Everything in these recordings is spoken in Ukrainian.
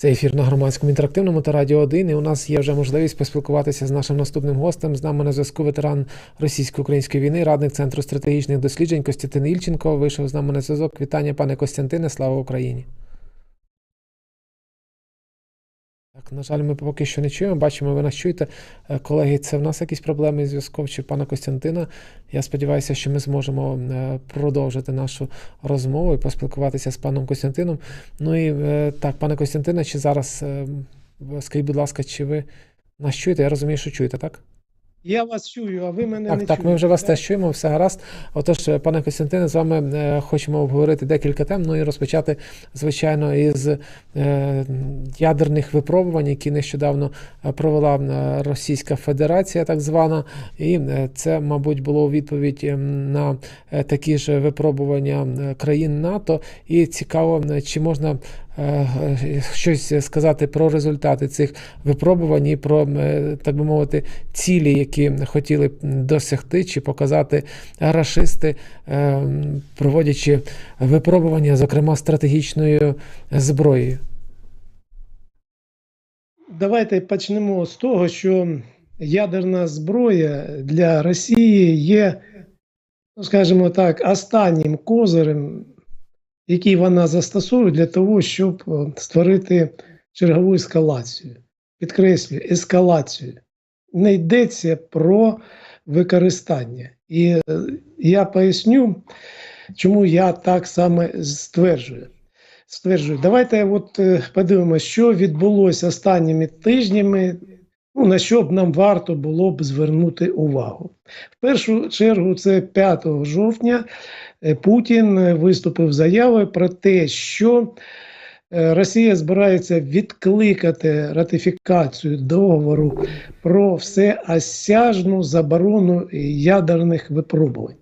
Це ефір на громадському інтерактивному та радіо 1. І у нас є вже можливість поспілкуватися з нашим наступним гостем. З нами на зв'язку ветеран російсько-української війни, радник центру стратегічних досліджень Костянтин Ільченко. Вийшов з нами на зв'язок. Вітання, пане Костянтине. Слава Україні. На жаль, ми поки що не чуємо. Бачимо, ви нас чуєте. Е, Колеги, це в нас якісь проблеми з зв'язком чи пана Костянтина. Я сподіваюся, що ми зможемо е, продовжити нашу розмову і поспілкуватися з паном Костянтином. Ну і е, так, пане Костянтине, чи зараз скажіть, будь ласка, чи ви нас чуєте? Я розумію, що чуєте, так? Я вас чую, а ви мене Так, не так, чуєте. ми вже вас теж чуємо, все гаразд. Отож, пане Костянтине, з вами е, хочемо обговорити декілька тем. Ну і розпочати, звичайно, із е, ядерних випробувань, які нещодавно е, провела Російська Федерація, так звана. І це, мабуть, було у відповідь е, на такі ж випробування країн НАТО. І цікаво, чи можна щось сказати про результати цих випробувань і про, е, так би мовити, цілі, які хотіли досягти чи показати рашисти, е, проводячи випробування, зокрема стратегічною зброєю. Давайте почнемо з того, що ядерна зброя для Росії є, ну, скажімо так, останнім козирем, який вона застосовує для того, щоб е, створити чергову ескалацію. Підкреслюю, ескалацію. Не йдеться про використання. І е, я поясню, чому я так саме стверджую. Стверджую, давайте от е, подивимося, що відбулося останніми тижнями, ну, на що б нам варто було б звернути увагу. В першу чергу, це 5 жовтня е, Путін е, виступив заявою про те, що е, Росія збирається відкликати ратифікацію договору про всеосяжну заборону ядерних випробувань.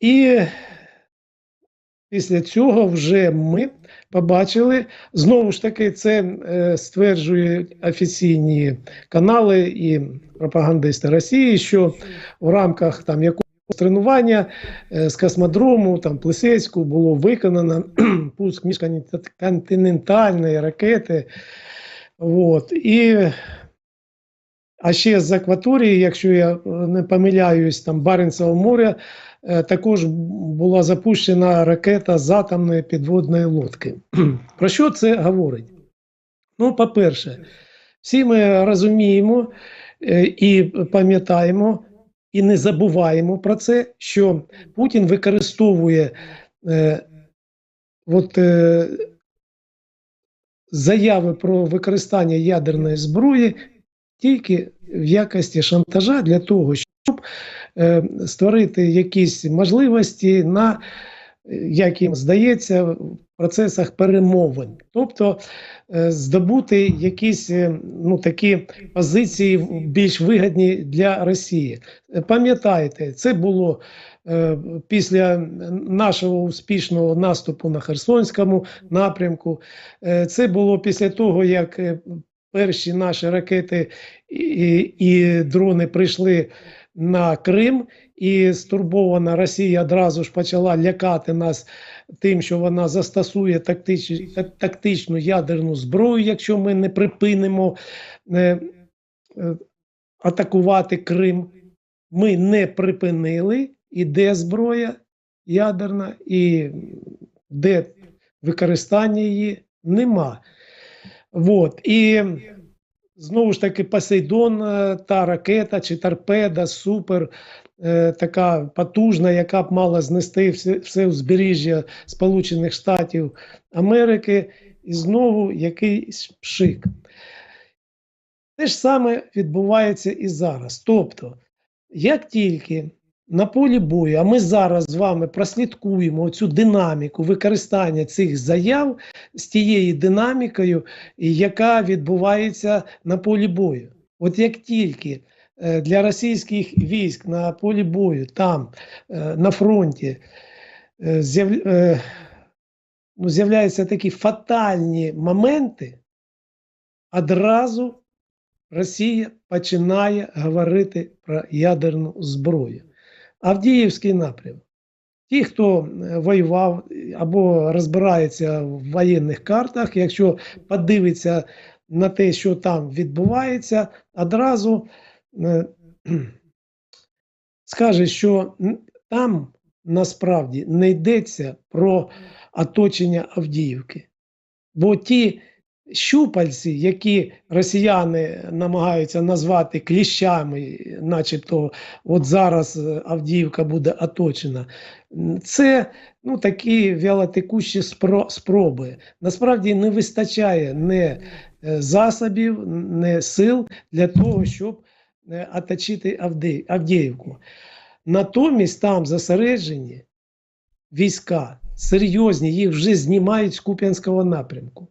І після цього вже ми побачили, знову ж таки, це е, стверджують офіційні канали і пропагандисти Росії, що в рамках там якогось тренування е, з космодрому, там Плисецьку, було виконано пуск міжконтинентальної ракети. От. І, а ще з акваторії, якщо я е, не помиляюсь, там Баренцевого моря, е, також була запущена ракета з атомної підводної лодки. Про що це говорить? Ну, по-перше, всі ми розуміємо е, і пам'ятаємо, і не забуваємо про це, що Путін використовує е, от, е, заяви про використання ядерної зброї тільки в якості шантажа для того, щоб е, створити якісь можливості на, е, як їм здається, в процесах перемовин, тобто е, здобути якісь е, ну, такі позиції більш вигідні для Росії. Пам'ятаєте, це було після нашого успішного наступу на Херсонському напрямку. Це було після того, як перші наші ракети і, і дрони прийшли на Крим, і стурбована Росія одразу ж почала лякати нас тим, що вона застосує тактич, тактичну ядерну зброю, якщо ми не припинимо е, е, атакувати Крим. Ми не припинили, і де зброя ядерна, і де використання її нема. Вот. І знову ж таки, Посейдон, е, та ракета чи торпеда, супер, е, така потужна, яка б мала знести все, все узбережжя Сполучених Штатів Америки, і знову якийсь пшик. Те ж саме відбувається і зараз. Тобто, як тільки на полі бою, а ми зараз з вами прослідкуємо цю динаміку використання цих заяв з тією динамікою, яка відбувається на полі бою. От як тільки е, для російських військ на полі бою, там, е, на фронті, е, ну, з'являються такі фатальні моменти, одразу Росія починає говорити про ядерну зброю. Авдіївський напрямок. ті, хто е, воював або розбирається в воєнних картах, якщо подивиться на те, що там відбувається, одразу е, скаже, що там насправді не йдеться про оточення Авдіївки. Бо ті щупальці, які росіяни намагаються назвати кліщами, начебто, от зараз е, Авдіївка буде оточена, це ну, такі вялотекущі спроби. Насправді не вистачає не е, засобів, не сил для того, щоб е, оточити Авдіївку. Натомість там зосереджені війська серйозні, їх вже знімають з Куп'янського напрямку.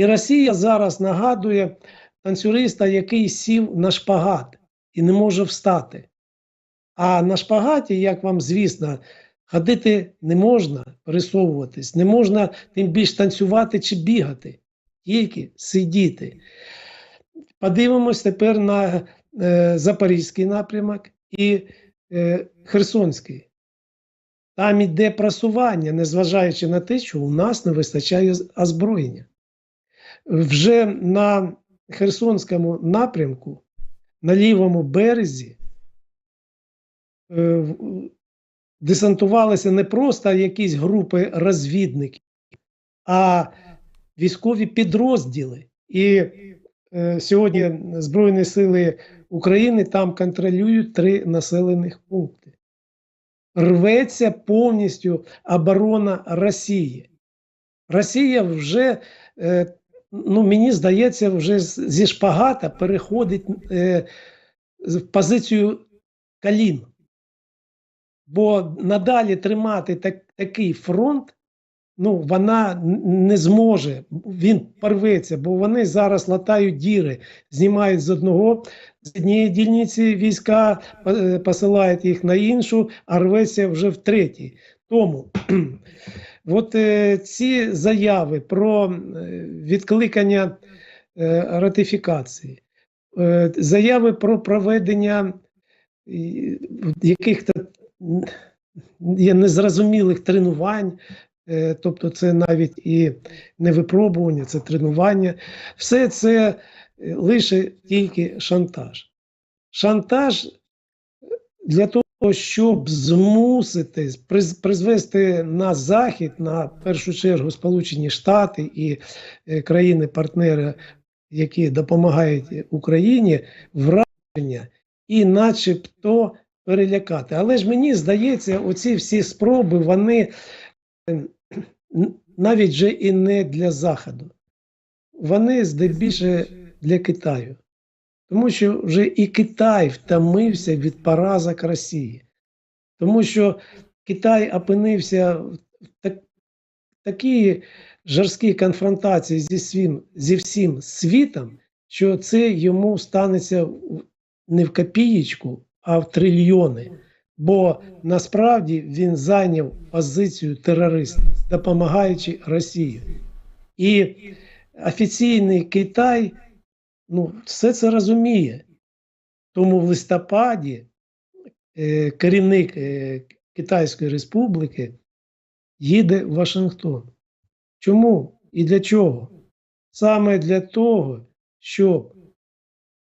І Росія зараз нагадує танцюриста, який сів на шпагат і не може встати. А на шпагаті, як вам звісно, ходити не можна, пересовуватись, не можна тим більш танцювати чи бігати, тільки сидіти. Подивимось тепер на е, Запорізький напрямок і е, Херсонський. Там іде просування, незважаючи на те, що у нас не вистачає озброєння. Вже на Херсонському напрямку, на лівому березі, е, десантувалися не просто якісь групи розвідників, а військові підрозділи. І е, сьогодні Збройні сили України там контролюють три населених пункти. Рветься повністю оборона Росії. Росія вже, е, ну мені здається, вже зі шпагата переходить е, в позицію колін. Бо надалі тримати так, такий фронт, ну, вона не зможе, він порветься, бо вони зараз латають діри, знімають з одного, з однієї дільниці війська, е, посилають їх на іншу, а рветься вже в третій. Тому от е, ці заяви про е, відкликання е, ратифікації, е, заяви про проведення яких-то є незрозумілих тренувань, е, тобто це навіть і не випробування, це тренування. Все це е, лише тільки шантаж. Шантаж для того, щоб змусити приз- призвести на захід, на першу чергу Сполучені Штати і е, країни-партнери, які допомагають Україні, враження і, начебто, перелякати. Але ж мені здається, оці всі спроби, вони е, навіть вже і не для Заходу. Вони здебільшого для Китаю. Тому що вже і Китай втомився від поразок Росії. Тому що Китай опинився в так, такій жорсткій конфронтації зі, свім, зі всім світом, що це йому станеться не в копієчку, а в трильйони. Бо насправді він зайняв позицію терориста, допомагаючи Росії. І офіційний Китай ну, все це розуміє. Тому в листопаді е, керівник е, Китайської Республіки їде в Вашингтон. Чому і для чого? Саме для того, щоб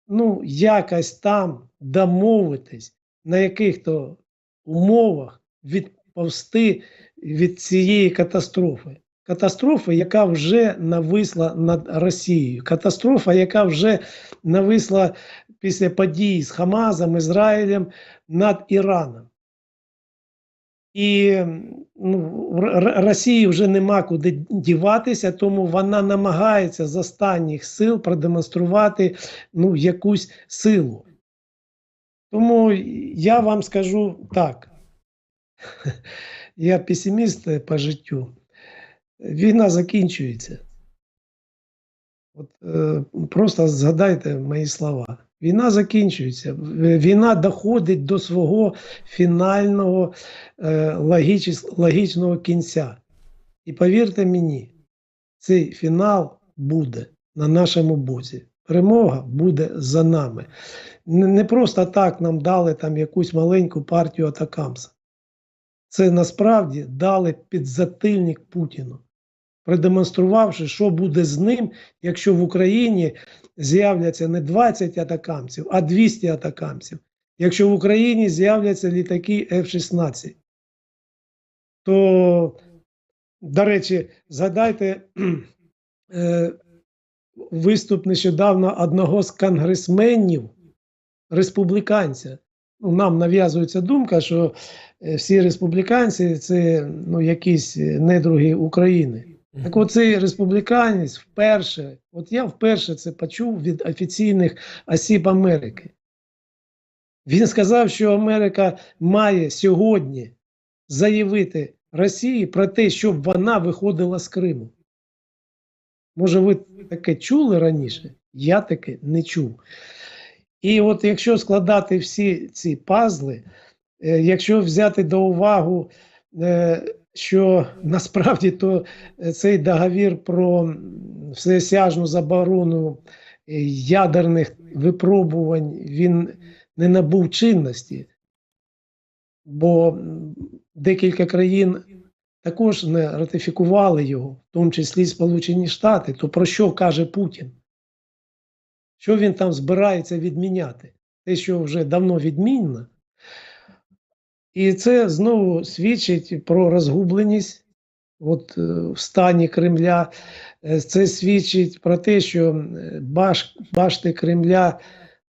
ну, якось там домовитись на яких-то умовах відповсти від цієї катастрофи. Катастрофа, яка вже нависла над Росією, катастрофа, яка вже нависла після подій з Хамазом, Ізраїлем над Іраном. І ну, Росії вже нема куди діватися, тому вона намагається з останніх сил продемонструвати ну, якусь силу. Тому я вам скажу так. Я песиміст по життю. Війна закінчується. От, е, просто згадайте мої слова. Війна закінчується. Війна доходить до свого фінального е, логічес- логічного кінця. І повірте мені, цей фінал буде на нашому боці. Перемога буде за нами. Не просто так нам дали там якусь маленьку партію атакамса. це насправді дали підзатильник Путіну, продемонструвавши, що буде з ним, якщо в Україні з'являться не 20 атакамців, а 200 атакамців. Якщо в Україні з'являться літаки F-16, то, до речі, згадайте е, виступ нещодавно одного з конгресменів, республіканця. Ну, нам нав'язується думка, що е, всі республіканці це ну, якісь е, недруги України. Так от цей республіканець вперше, от я вперше це почув від офіційних осіб Америки. Він сказав, що Америка має сьогодні заявити Росії про те, щоб вона виходила з Криму. Може, ви таке чули раніше? Я таке не чув. І от якщо складати всі ці пазли, е, якщо взяти до уваги, е, що насправді то е, цей договір про м, всеосяжну заборону е, ядерних випробувань він не набув чинності, бо декілька країн також не ратифікували його, в тому числі Сполучені Штати. То про що каже Путін? Що він там збирається відміняти? Те, що вже давно відмінено. І це знову свідчить про розгубленість от, е, в стані Кремля. Е, Це свідчить про те, що е, баш, башти Кремля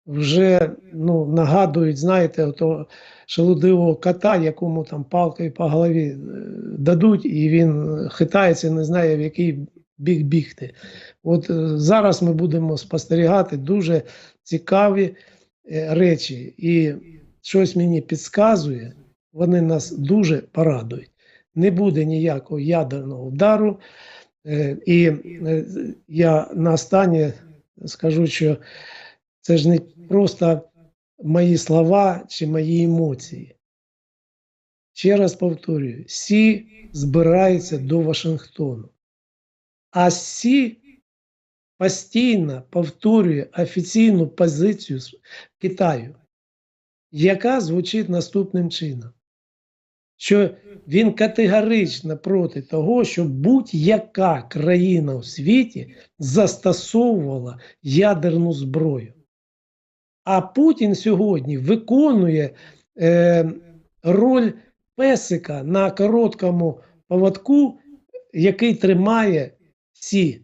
вже ну, нагадують, знаєте, ото шелудивого кота, якому там палкою по голові дадуть, і він хитається, не знає, в який бік бігти. От зараз ми будемо спостерігати дуже цікаві речі, і щось мені підказує, вони нас дуже порадують. Не буде ніякого ядерного удару. Е, І е, я на останнє скажу, що це ж не просто мої слова чи мої емоції. Ще раз повторюю: Сі збирається до Вашингтону. А Сі постійно повторює офіційну позицію Китаю, яка звучить наступним чином, що він категорично проти того, щоб будь-яка країна у світі застосовувала ядерну зброю. А Путін сьогодні виконує е, роль песика на короткому поводку, який тримає Сі.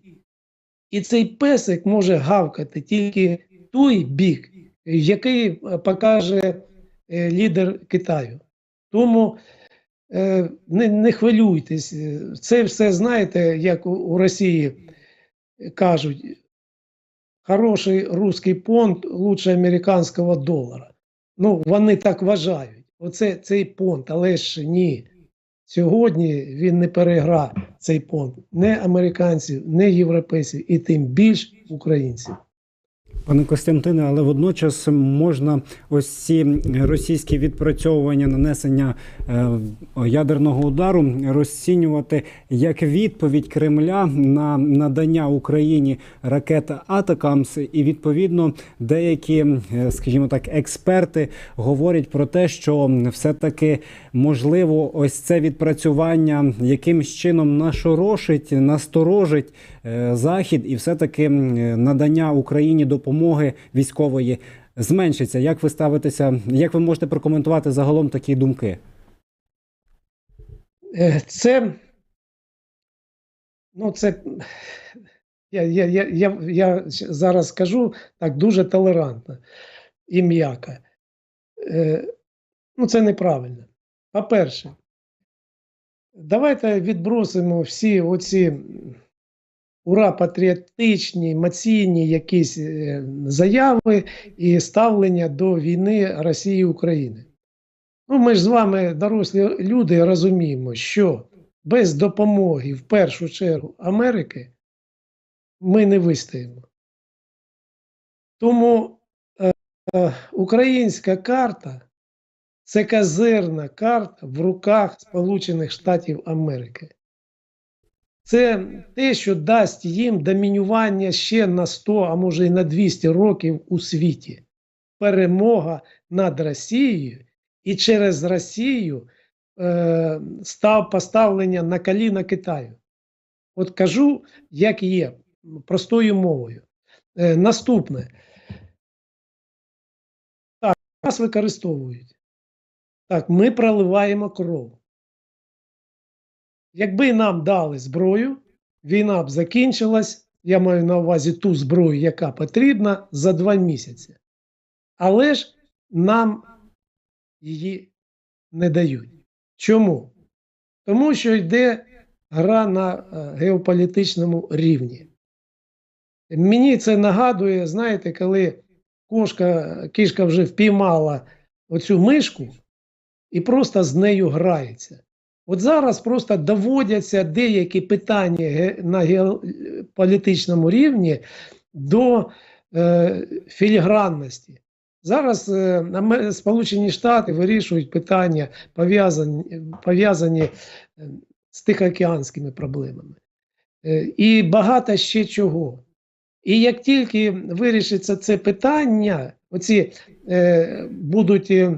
І цей песик може гавкати тільки той бік, який е, покаже е, лідер Китаю. Тому не, не хвилюйтесь, е, це все знаєте, як у, Росії кажуть, хороший русський понт лучше американського долара. Ну, вони так вважають. Оце цей понт, але ж ні. Сьогодні він не перегра цей понт не американців, не європейців і тим більш українців. Пане Костянтине, але водночас можна ось ці російські відпрацьовування нанесення е, ядерного удару розцінювати як відповідь Кремля на надання Україні ракет Атакамс, і відповідно деякі, е, скажімо так, експерти говорять про те, що все-таки можливо ось це відпрацювання якимсь чином нашорошить, насторожить е, захід, і все-таки надання Україні допомоги військової зменшиться. Як ви ставитеся? Як ви можете прокоментувати загалом такі думки? Е, Це, ну, це, я, я, я, я, я зараз скажу так дуже толерантно і м'яко. Е, Ну, це неправильно. По-перше, давайте відбросимо всі оці ура патріотичні, емоційні якісь е, заяви і ставлення до війни Росії і України. Ну, ми ж з вами, дорослі люди, розуміємо, що без допомоги, в першу чергу, Америки ми не вистоїмо. Тому е, е, українська карта це казирна карта в руках Сполучених Штатів Америки. Це те, що дасть їм домінювання ще на 100, а може і на 200 років у світі. Перемога над Росією і через Росію е, став поставлення на коліна Китаю. От кажу, як є, простою мовою. Е, наступне. Так, нас використовують. Так, ми проливаємо кров. Якби нам дали зброю, війна б закінчилась. Я маю на увазі ту зброю, яка потрібна за два місяці. Але ж нам її не дають. Чому? Тому що йде гра на е, геополітичному рівні. Мені це нагадує, знаєте, коли кошка, кішка вже впіймала оцю мишку і просто з нею грається. От зараз просто доводяться деякі питання на геополітичному рівні до е, філігранності. Зараз е, Сполучені Штати вирішують питання, пов'язані, пов'язані е, з тихоокеанськими проблемами. Е, і багато ще чого. І як тільки вирішиться це питання, оці е, будуть е,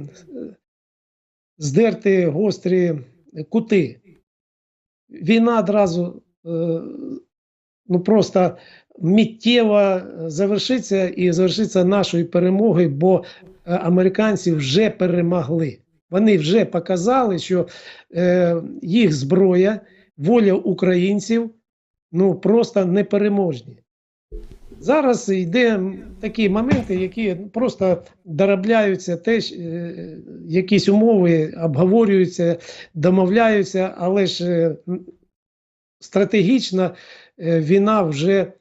здерти гострі кути, війна одразу е, ну просто миттєво завершиться і завершиться нашою перемогою, бо е, американці вже перемогли. Вони вже показали, що е, їх зброя, воля українців ну просто непереможні. Зараз йде такі моменти, які просто доробляються, теж е, якісь умови обговорюються, домовляються, але ж е, м, стратегічно е, війна вже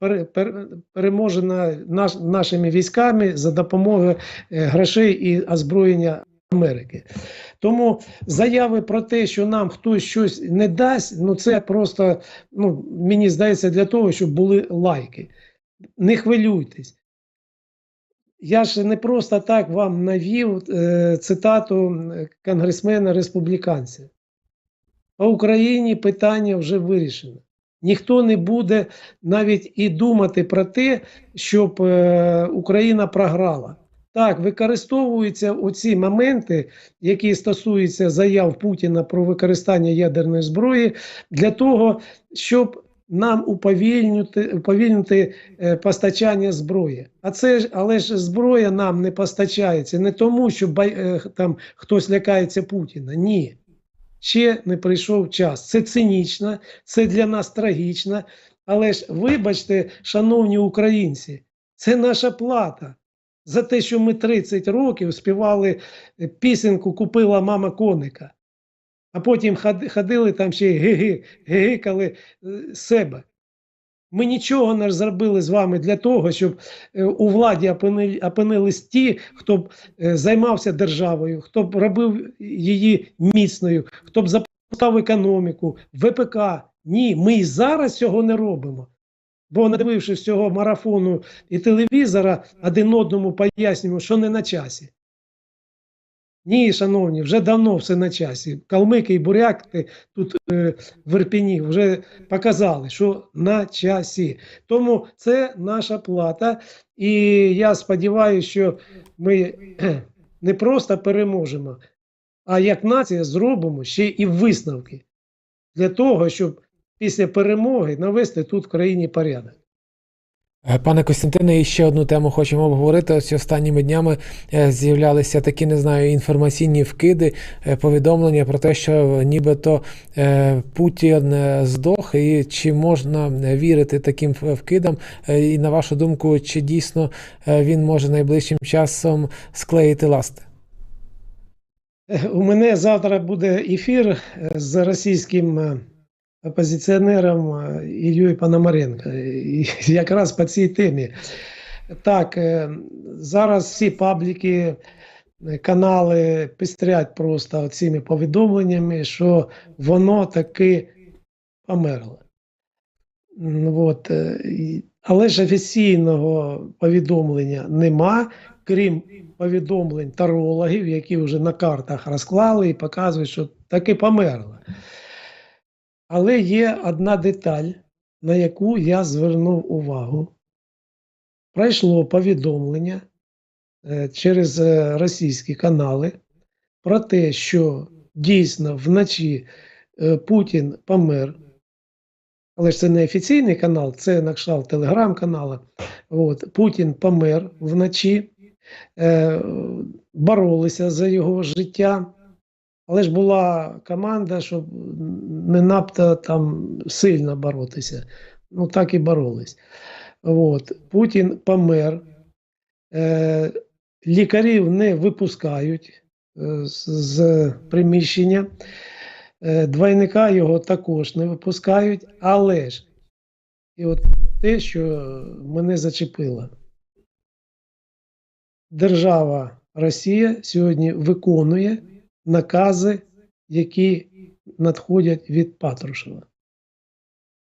пере- пере- переможена наш, нашими військами за допомогою грошей і озброєння Америки. Тому заяви про те, що нам хтось щось не дасть, ну це просто ну, мені здається для того, щоб були лайки. Не хвилюйтесь. Я ж не просто так вам навів е, цитату конгресмена республіканця. По Україні питання вже вирішено. Ніхто не буде навіть і думати про те, щоб е, Україна програла. Так, використовуються оці моменти, які стосуються заяв Путіна про використання ядерної зброї, для того, щоб нам уповільнити, уповільнити е, постачання зброї. А це ж, але ж зброя нам не постачається не тому, що бай- е, там хтось лякається Путіна. Ні. Ще не прийшов час. Це цинічно, це для нас трагічно. Але ж вибачте, шановні українці, це наша плата за те, що ми 30 років співали е, пісенку Купила мама коника, а потім ходили там ще гиги, гигикали е, себе. Ми нічого не зробили з вами для того, щоб е, у владі опини- опинились ті, хто б е, займався державою, хто б робив її міцною, хто б запускав економіку, ВПК. Ні, ми і зараз цього не робимо. Бо, надивившись цього марафону і телевізора, один одному пояснюємо, що не на часі. Ні, шановні, вже давно все на часі. Калмики і буряки тут е, в Ірпіні вже показали, що на часі. Тому це наша плата. І я сподіваюся, що ми не просто переможемо, а як нація зробимо ще і висновки для того, щоб після перемоги навести тут в країні порядок. Е, Пане Костянтине, і ще одну тему хочемо обговорити. Ось останніми днями е, з'являлися такі, не знаю, інформаційні вкиди, е, повідомлення про те, що нібито Путін здох, і чи можна вірити таким вкидам? І на вашу думку, чи дійсно він може найближчим часом склеїти ласти? У мене завтра буде ефір з російським опозиціонером Іллею Пономаренко. І якраз по цій темі. Так, е, зараз всі пабліки, е, канали пестрять просто цими повідомленнями, що воно таки померло. От, е, але ж офіційного повідомлення нема, крім повідомлень тарологів, які вже на картах розклали і показують, що таки померла. Але є одна деталь, на яку я звернув увагу. Пройшло повідомлення е, через е, російські канали про те, що дійсно вночі е, Путін помер. Але ж це не офіційний канал, це на кшталт телеграм-канала. Путін помер вночі, боролися за його життя. Але ж була команда, щоб не надто там сильно боротися. Ну, так і боролись. От. Путін помер. Е, лікарів не випускають е, з, з приміщення. Е, двойника його також не випускають. Але ж, і от те, що мене зачепило. Держава Росія сьогодні виконує накази, які надходять від Патрушева.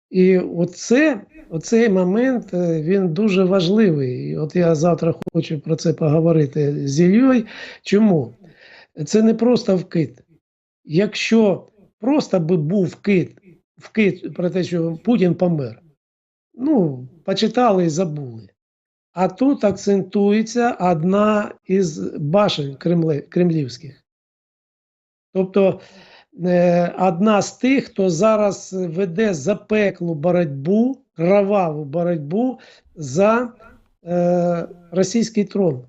І оце, оцей момент е, він дуже важливий. І от я завтра хочу про це поговорити з Ільєю. Чому? Це не просто вкид. Якщо просто би був вкид, вкид про те, що Путін помер, ну, почитали і забули. А тут акцентується одна із башень кремлівських. Тобто е, одна з тих, хто зараз веде запеклу боротьбу, кроваву боротьбу за е, російський трон.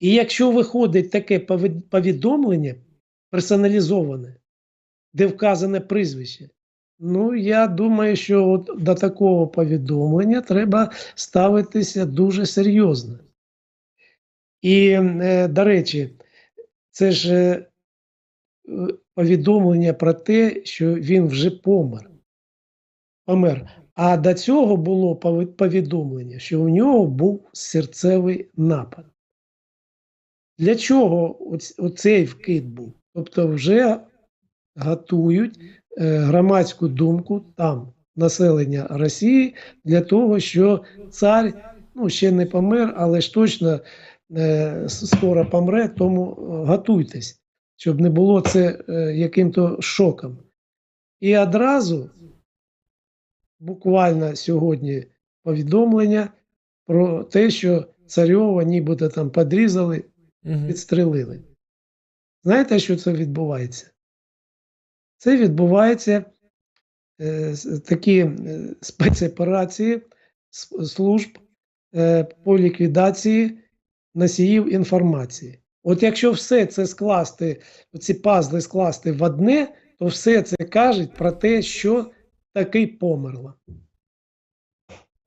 І якщо виходить таке повідомлення персоналізоване, де вказане прізвище, ну я думаю, що от до такого повідомлення треба ставитися дуже серйозно. І, е, до речі, це ж е, повідомлення про те, що він вже помер. помер. А до цього було повідомлення, що у нього був серцевий напад. Для чого оцей вкид був? Тобто вже готують е, громадську думку там, населення Росії, для того, що цар ну, ще не помер, але ж точно скоро помре, тому е, готуйтесь, щоб не було це е, яким-то шоком. І одразу, буквально сьогодні, повідомлення про те, що царьова нібито там подрізали, підстрелили. Знаєте, що це відбувається? Це відбувається е, такі е, спецоперації служб е, по ліквідації носіїв інформації. От якщо все це скласти, ці пазли скласти в одне, то все це каже про те, що таки померла.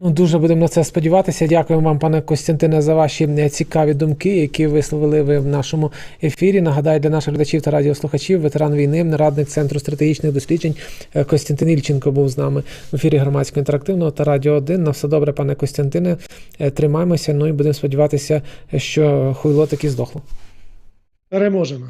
Ну, дуже будемо на це сподіватися. Дякуємо вам, пане Костянтине, за ваші е, цікаві думки, які висловили ви в нашому ефірі. Нагадаю, для наших глядачів та радіослухачів, ветеран війни, радник Центру стратегічних досліджень е, Костянтин Ільченко був з нами в ефірі громадського інтерактивного та Радіо 1. На все добре, пане Костянтине. Е, Тримаємося. Ну і будемо сподіватися, що хуйло таки здохло. Переможемо.